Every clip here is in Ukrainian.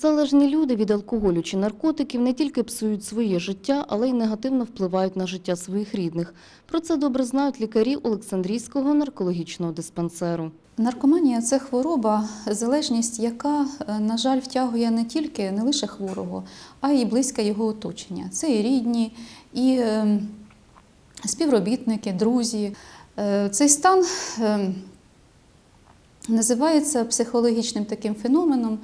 Залежні люди від алкоголю чи наркотиків не тільки псують своє життя, але й негативно впливають на життя своїх рідних. Про це добре знають лікарі Олександрійського наркологічного диспансеру. Наркоманія це хвороба, залежність, яка, е, на жаль, втягує не тільки не лише хворого, а й близьке його оточення. Це і рідні, і е, співробітники, друзі. Е, Цей стан е, називається психологічним таким феноменом.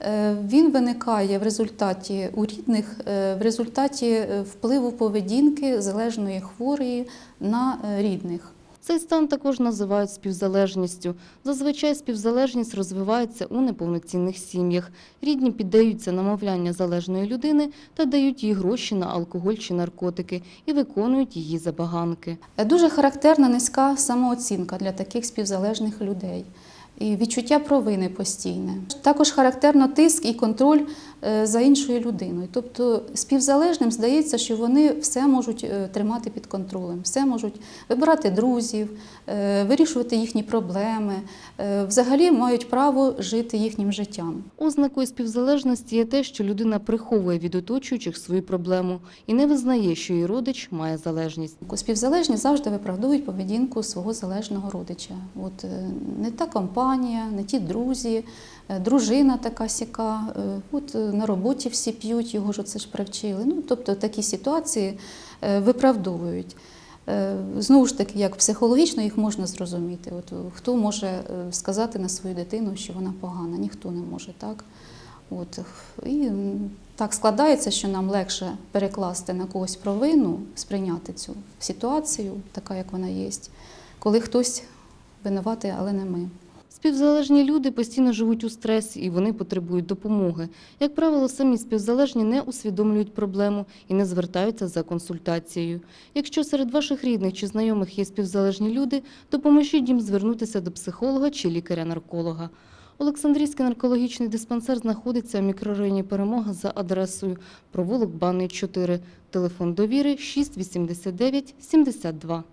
Е, Він виникає в результаті у рідних, е, в результаті е, впливу поведінки залежної хворої на рідних. Цей стан також називають співзалежністю. Зазвичай співзалежність розвивається у неповноцінних сім'ях. Рідні піддаються намовляння залежної людини та дають їй гроші на алкоголь чи наркотики і виконують її забаганки. Дуже характерна низька самооцінка для таких співзалежних людей. І відчуття провини постійне. Також характерно тиск і контроль е, за іншою людиною. Тобто співзалежним здається, що вони все можуть е, тримати під контролем, все можуть вибирати друзів, е, вирішувати їхні проблеми, взагалі мають право жити їхнім життям. Ознакою співзалежності є те, що людина приховує від оточуючих свою проблему і не визнає, що її родич має залежність. Співзалежні завжди виправдовують поведінку свого залежного родича. От не та компанія, не ті друзі, е, дружина така сяка. е, От е, на роботі всі п'ють, його ж оце ж привчили. Ну тобто такі ситуації виправдовують. Знову ж таки, як психологічно їх можна зрозуміти. От хто може сказати на свою дитину, що вона погана? Ніхто не може, так? От, і так складається, що нам легше перекласти на когось провину, сприйняти цю ситуацію, така як вона є, коли хтось винуватий, але не ми. Співзалежні люди постійно живуть у стресі і вони потребують допомоги. Як правило, самі співзалежні не усвідомлюють проблему і не звертаються за консультацією. Якщо серед ваших рідних чи знайомих є співзалежні люди, допоможіть їм звернутися до психолога чи лікаря-нарколога. Олександрійський наркологічний диспансер знаходиться у мікрорайоні Перемога за адресою провулок Банний 4, телефон довіри 689 72.